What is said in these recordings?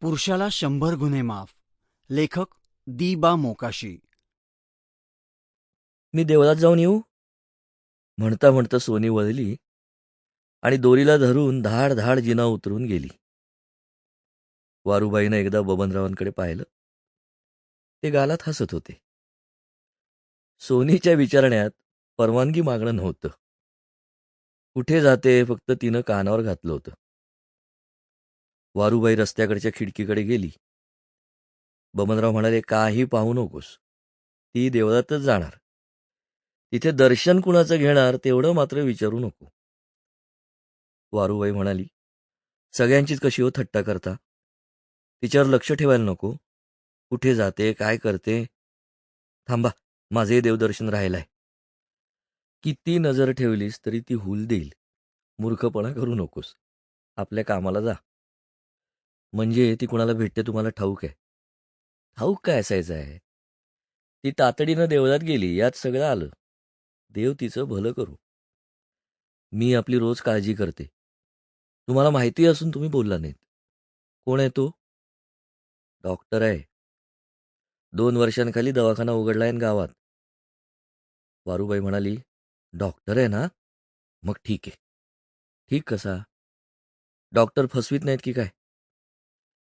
पुरुषाला शंभर गुन्हे माफ. लेखक दी बा मोकाशी. मी देवळात जाऊन येऊ? म्हणता म्हणता सोनी वळली आणि दोरीला धरून धाड धाड जिना उतरून गेली. वारुबाईनं एकदा बबनरावांकडे पाहिलं. ते गालात हसत होते. सोनीच्या विचारण्यात परवानगी मागणं नव्हतं. कुठे जाते फक्त तिनं कानावर घातलं होतं. वारूबाई रस्त्याकडच्या खिडकीकडे गेली. बबनराव म्हणाले काही पाहू नकोस. ती देवळातच जाणार. तिथे दर्शन कुणाचं घेणार तेवढं मात्र विचारू नको. वारूबाई म्हणाली सगळ्यांचीच कशी हो थट्टा करता? तिच्यावर लक्ष ठेवायला नको. कुठे जाते काय करते? थांबा माझे देवदर्शन राहिलाय. किती नजर ठेवलीस तरी ती हुल देईल. मूर्खपणा करू नकोस. आपल्या कामाला जा. म्हणजे ती कुणाला भेटते तुम्हाला ठाऊक आहे? ठाऊक काय असायचं आहे? ती तातडीनं देवळात गेली यात सगळं आलं. देव तिचं भलं करू. मी आपली रोज काळजी करते. तुम्हाला माहिती असून तुम्ही बोलला नाहीत. कोण आहे तो? डॉक्टर आहे. दोन वर्षांखाली दवाखाना उघडलाय गावात. वारूबाई म्हणाली डॉक्टर आहे ना? मग ठीक आहे. ठीक कसा? डॉक्टर फसवीत नाहीत की काय?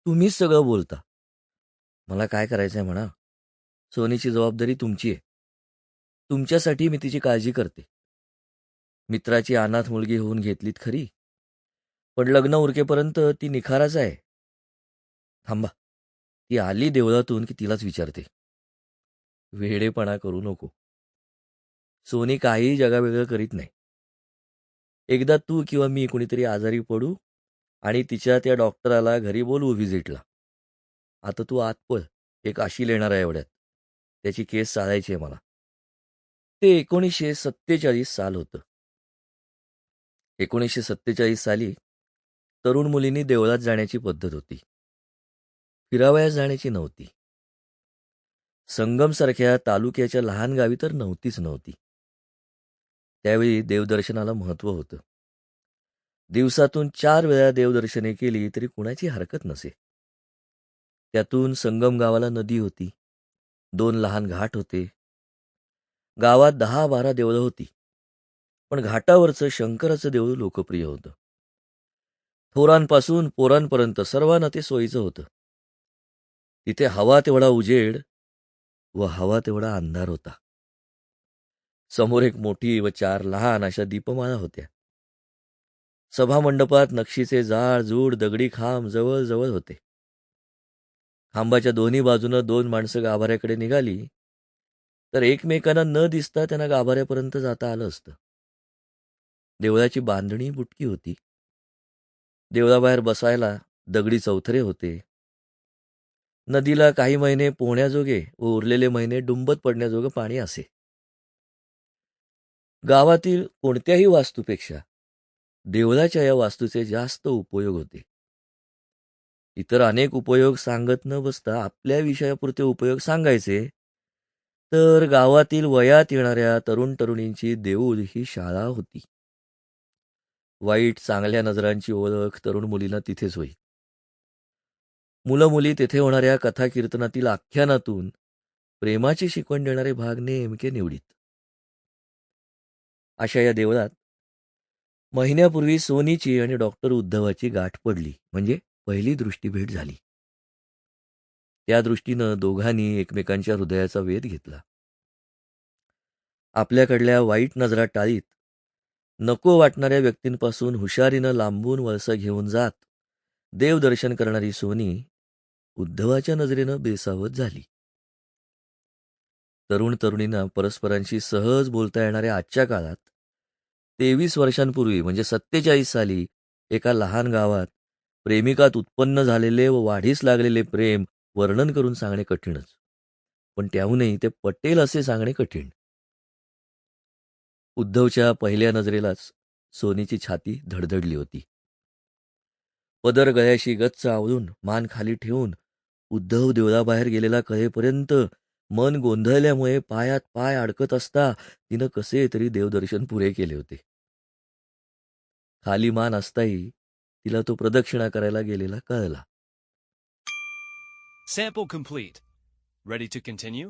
तुम्हीच सगळं बोलता. मला काय करायचंय म्हणा? सोनीची जबाबदारी तुमची आहे. तुमच्यासाठी मी तिची काळजी करते. मित्राची अनाथ मुलगी होऊन घेतलीत खरी. पण लग्न उरकेपर्यंत ती निखाराच आहे. थांबा. ती आली देवळातून की तिलाच विचारते. वेडेपणा करू नको. सोनी काही जगावेगळं करीत नाही. एकदा तू किंवा मी कुणीतरी आजारी पडू आणि तिच्या त्या डॉक्टराला घरी बोलवू व्हिजिटला. आता तू आत पळ एक आशील येणार आहे एवढ्यात. त्याची केस चालायची आहे मला. ते एकोणीसशे सत्तेचाळीस साल होतं. एकोणीसशे सत्तेचाळीस साली तरुण मुलींनी देवळात जाण्याची पद्धत होती. फिरावयास जाण्याची नव्हती. संगमसारख्या तालुक्याच्या लहान गावी तर नव्हतीच नव्हती. त्यावेळी देवदर्शनाला महत्त्व होतं. दिवसातून चार वेळा देवदर्शने केली तरी कुणाची हरकत नसे. त्यातून संगम गावाला नदी होती. दोन लहान घाट होते. गावात दहा बारा देवळं होती. पण घाटावरचं शंकराचं देऊळ लोकप्रिय होतं. थोरांपासून पोरांपर्यंत सर्वांना ते सोयीचं होतं. तिथे हवा तेवढा उजेड व हवा तेवढा अंधार होता. समोर एक मोठी व चार लहान अशा दीपमाळा होत्या. सभामंडपात नक्षीचे जाळ जूड दगडी खांब जवळ जवळ होते. खांबाच्या दोन्ही बाजूनं दोन माणसं गाभाऱ्याकडे निघाली. तर एकमेकांना न दिसता त्यांना गाभाऱ्यापर्यंत जाता आलं असतं. देवळाची बांधणी बुटकी होती. देवळाबाहेर बसायला दगडी चौथरे होते. नदीला काही महिने पोहण्याजोगे व उरलेले महिने डुंबत पडण्याजोगं पाणी असे. गावातील कोणत्याही वास्तूपेक्षा देवळाच्या या वास्तूचे जास्त उपयोग होते. इतर अनेक उपयोग सांगत न बसता आपल्या विषयापुरते उपयोग सांगायचे तर गावातील वयात येणाऱ्या तरुण तरुणींची देऊळ ही शाळा होती. वाईट चांगल्या नजरांची ओळख तरुण मुलींना तिथेच होई मुलं मुली तेथे होणाऱ्या कथा कीर्तनातील आख्यानातून प्रेमाची शिकवण देणारे भाग नेमके निवडीत. अशा या देवळात महिन्यापूर्वी सोनीची आणि डॉक्टर उद्धवाची गाठ पडली म्हणजे पहिली दृष्टीभेट झाली. त्या दृष्टीनं दोघांनी एकमेकांच्या हृदयाचा वेध घेतला. आपल्याकडल्या वाईट नजरा टाळीत नको वाटणाऱ्या व्यक्तींपासून हुशारीनं लांबून वळसा घेऊन जात देवदर्शन करणारी सोनी उद्धवाच्या नजरेनं बेसावत झाली. तरुण तरुणींना परस्परांशी सहज बोलता येणाऱ्या आजच्या काळात तेवीस वर्षांपूर्वी म्हणजे सत्तेचाळीस साली एका लहान गावात प्रेमिकात उत्पन्न झालेले व वाढीस लागलेले प्रेम वर्णन करून सांगणे कठीणच. पण त्याहूनही ते पटेल असे सांगणे कठीण. उद्धवच्या पहिल्या नजरेलाच सोनीची छाती धडधडली होती. पदर गळ्याशी गच्च आवळून मान खाली ठेवून उद्धव देवळाबाहेर गेलेला कळेपर्यंत मन गोंधळल्यामुळे पायात पाय अडकत असता तिनं कसे तरी देवदर्शन पुरे केले होते खाली मान असताही तिला तो प्रदक्षिणा करायला गेलेला कळला Sample complete. Ready to continue?